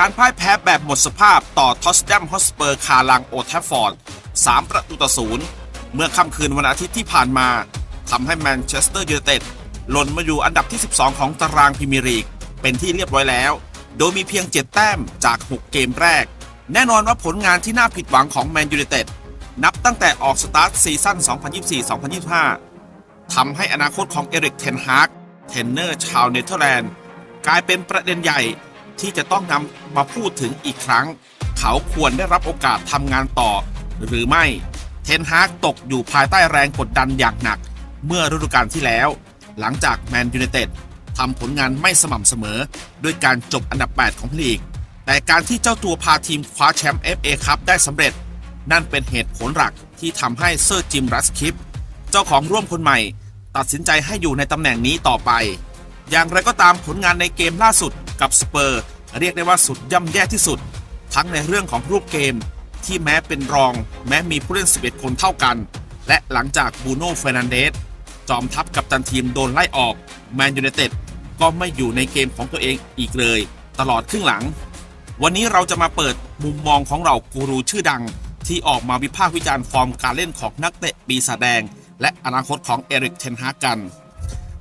การพ่ายแพ้แบบหมดสภาพต่อทอสแดมฮอสเปอร์คาลังโอแทฟฟอร์ด 3 ประตูต่อศูนย์เมื่อค่ำคืนวันอาทิตย์ที่ผ่านมาทำให้แมนเชสเตอร์ยูไนเต็ดหล่นมาอยู่อันดับที่ 12 ของตารางพรีเมียร์ลีก เป็นที่เรียบร้อยแล้ว โดยมีเพียง 7 แต้มจาก 6 เกมแรก แน่นอนว่าผลงานที่น่าผิดหวังของแมนยูไนเต็ดนับตั้งแต่ออกสตาร์ทซีซั่น 2024-2025 ทำให้อนาคตของเอริกเทนฮากเทนเนอร์ชาวเนเธอร์แลนด์กลายเป็นประเด็นใหญ่ ที่จะต้องนำมาพูดถึงอีกครั้ง เขาควรได้รับโอกาสทำงานต่อ หรือไม่ เทนฮากตกอยู่ภายใต้แรงกดดันอย่างหนัก เมื่อฤดูกาลที่แล้ว หลังจากแมนยูไนเต็ดทำผลงานไม่สม่ำเสมอ ด้วยการจบอันดับ 8 ของลีก แต่การที่เจ้าตัวพาทีมคว้าแชมป์ FA คัพได้สำเร็จ นั่นเป็นเหตุผลหลักที่ทำให้เซอร์จิมรัสคิป เจ้าของร่วมคนใหม่ ตัดสินใจให้อยู่ในตำแหน่งนี้ต่อไป อย่างไรก็ตามผลงานในเกมล่าสุด กับสเปอร์เรียกได้ว่าสุดย่ำแย่ที่สุด ทั้งในเรื่องของรูปเกมที่แม้เป็นรอง แม้มีผู้เล่น 11 คนเท่ากัน และหลังจากบูโน่เฟรนันเดสจอมทัพกับตันทีมโดนไล่ออกแมนยูไนเต็ดก็ไม่อยู่ในเกมของตัวเองอีกเลย ตลอดครึ่งหลัง วันนี้เราจะมาเปิดมุมมองของเรากูรูชื่อดัง ที่ออกมาวิพากษ์วิจารณ์ฟอร์มการเล่นของนักเตะปีศาจแดง และอนาคตของเอริกเทนฮากกัน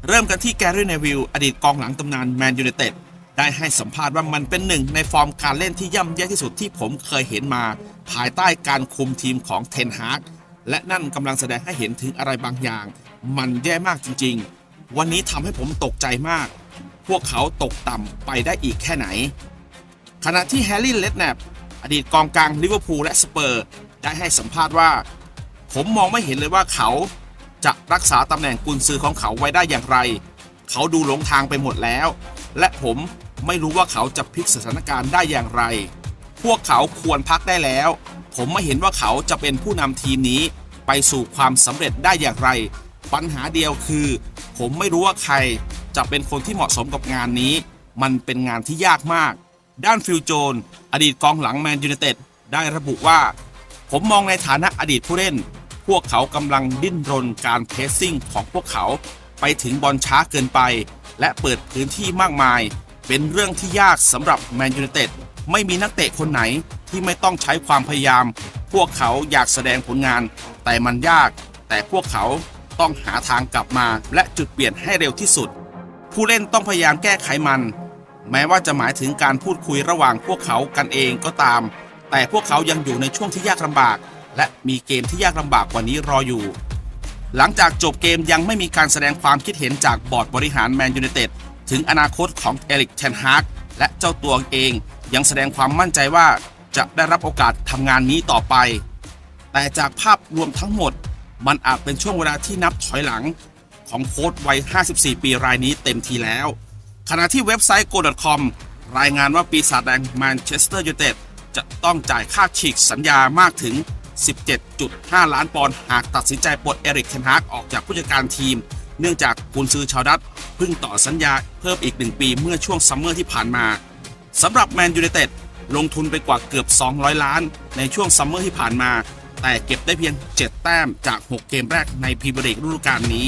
เริ่มกันที่แกรี่เนวิลอดีตกองหลังตำนานแมนยูไนเต็ด ได้ให้สัมภาษณ์ว่ามันเป็นหนึ่งในฟอร์มการเล่นที่ย่ำแย่ที่สุดที่ผมเคยเห็นมา ภายใต้การคุมทีมของเทนฮากและนั่นกำลังแสดงให้เห็นถึงอะไรบางอย่าง มันแย่มากจริง ๆ วันนี้ทำให้ผมตกใจมาก พวกเขาตกต่ำไปได้อีกแค่ไหน ขณะที่แฮร์รี่เลดแนปอดีตกองกลางลิเวอร์พูลและสเปอร์ได้ให้สัมภาษณ์ว่า ผมมองไม่เห็นเลยว่าเขาจะรักษาตำแหน่งกุนซือของเขาไว้ได้อย่างไร เขาดูหลงทางไปหมดแล้ว และผม ไม่รู้ว่าเขาจะพลิกสถานการณ์ได้อย่างไร พวกเขาควรพักได้แล้ว ผมไม่เห็นว่าเขาจะเป็นผู้นำทีมนี้ ไปสู่ความสำเร็จได้อย่างไร ปัญหาเดียวคือ ผมไม่รู้ว่าใครจะเป็นคนที่เหมาะสมกับงานนี้ มันเป็นงานที่ยากมาก ด้านฟิลโจน อดีตกองหลังแมนยูไนเต็ดได้ระบุว่า ผมมองในฐานะอดีตผู้เล่น พวกเขากำลังดิ้นรนการเพรสซิ่งของพวกเขาไปถึงบอลช้าเกินไป และเปิดพื้นที่มากมาย เป็นเรื่องที่ยากสำหรับแมนยูไนเต็ดไม่มีนักเตะคนไหนที่ไม่ต้องใช้ความพยายาม พวกเขาอยากแสดงผลงาน แต่มันยาก แต่พวกเขาต้องหาทางกลับมาและจุดเปลี่ยนให้เร็วที่สุด ผู้เล่นต้องพยายามแก้ไขมัน แม้ว่าจะหมายถึงการพูดคุยระหว่างพวกเขากันเองก็ตาม แต่พวกเขายังอยู่ในช่วงที่ยากลำบาก และมีเกมที่ยากลำบากกว่านี้รออยู่ หลังจากจบเกมยังไม่มีการแสดงความคิดเห็นจากบอร์ดบริหารแมนยูไนเต็ด ถึงอนาคตของเอริกเทนฮากและเจ้าตัวเองยังแสดงความมั่นใจว่าจะได้รับโอกาสทำงานนี้ต่อไป แต่จากภาพรวมทั้งหมด มันอาจเป็นช่วงเวลาที่นับถอยหลัง ของโค้ชวัย 54 ปีรายนี้เต็มทีแล้ว ขณะที่เว็บไซต์ go.com รายงานว่าปีศาจแดงแมนเชสเตอร์ยูไนเต็ดจะต้องจ่ายค่าฉีกสัญญามากถึง 17.5 ล้านปอนด์หากตัดสินใจปลดเอริกเทนฮากออกจากผู้จัดการทีม เนื่องจากกุนซือชาวดัตเพิ่งต่อสัญญาเพิ่มอีก 1 ปีเมื่อช่วงซัมเมอร์ที่ผ่านมาสำหรับแมนยูไนเต็ดลงทุนไปกว่าเกือบ 200 ล้าน ในช่วงซัมเมอร์ที่ผ่านมา แต่เก็บได้เพียง 7 แต้มจาก 6 เกมแรกในพรีเมียร์ลีกฤดูกาลนี้